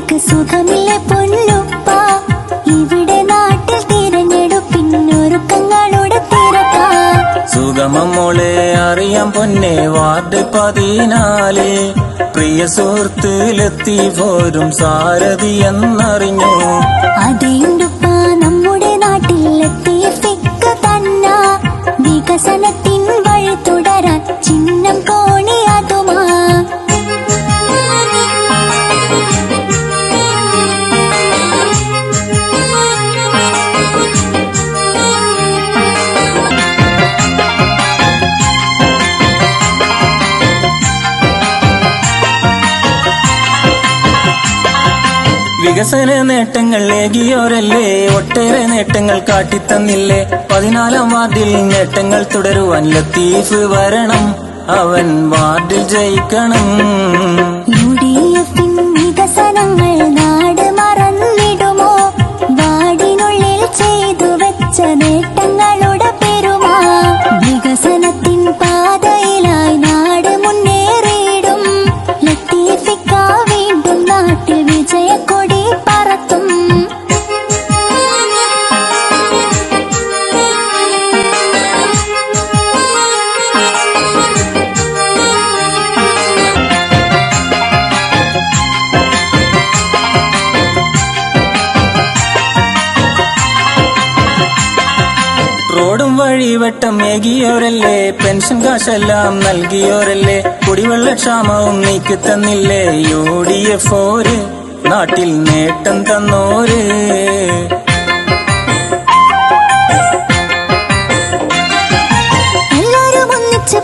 നിങ്ങൾക്ക് സുഖമില്ലേ പൊന്നുപ്പ? ഇവിടെ നാട്ടിൽ തിരഞ്ഞെടുപ്പിനൊരുക്കങ്ങളുടെ തിരക്ക സുഗമമോളെ അറിയാം പൊന്നെ വാർഡ് പതിനാല്. പ്രിയ സുഹൃത്തിലെത്തി പോരും സാരഥി എന്നറിഞ്ഞു. അതേണ്ടുപ്പ വികസന നേട്ടങ്ങൾ ഏകിയോരല്ലേ ഒട്ടേറെ നേട്ടങ്ങൾ കാട്ടിത്തന്നില്ലേ? പതിനാലാം വാർഡിൽ നേട്ടങ്ങൾ തുടരുവാൻ ലത്തീഫ് വരണം. അവൻ വാർഡിൽ ജയിക്കണം. റോഡും വഴിവട്ടം ഏകിയോരല്ലേ പെൻഷൻ കാശെല്ലാം നൽകിയോരല്ലേ കുടിവെള്ളക്ഷാമവും നീക്കി തന്നില്ലേ? യു ഡി എഫ് ഓര് നാട്ടിൽ നേട്ടം തന്നോര്. എല്ലാരും ഒന്നിച്ച്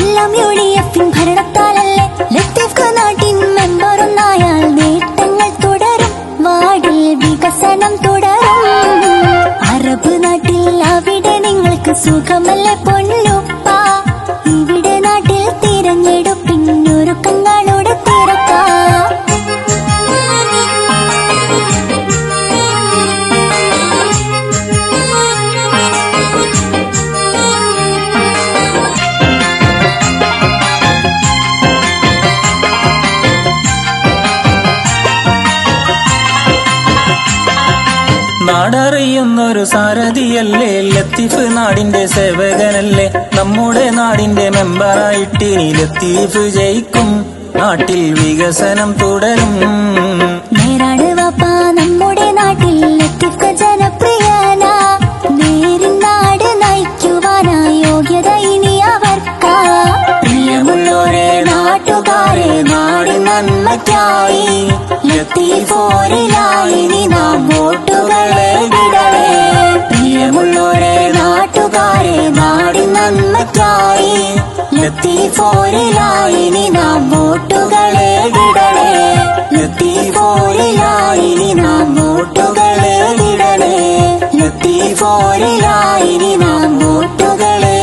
എല്ലാം യു ഡി എഫിൻ ഭരണത്താലല്ലേ? ലത്തീഫ് നാട്ടിൻ മെമ്പറൊന്നായാൽ നേട്ടങ്ങൾ തുടരും. വാർഡിൽ വികസനം തുടരും. നിങ്ങൾക്ക് സുഖമല്ലേ നാടറിയുന്നൊരു സാരഥിയല്ലേ? ലത്തീഫ് നാടിന്റെ സേവകനല്ലേ? നമ്മുടെ നാടിന്റെ മെമ്പറായിട്ട് ഇനി ലത്തീഫ് ജയിക്കും. നാട്ടിൽ വികസനം തുടരും. ായി നമ്മുടെ നാട്ടിൽ ലത്തീഫ് ജനപ്രിയന. നേരിൻ നാട് നയിക്കുവാനായി യോഗ്യത ഇനി അവർക്കാ. പ്രിയമുള്ളോരെ നാട്ടുകാരെ നാട് നന്മയ്ക്കായി. ലത്തീഫോരിലായി ഇനി നാം വോട്ടുകളെ ലത്തീഫോരിലായി ഇനി നാം വോട്ടുകളെ വിടണേ. ലത്തീഫോരിലായി ഇനി നാം വോട്ടുകളെ വിടണേ. ലത്തീഫോരിലായി ഇനി നാം വോട്ടുകളെ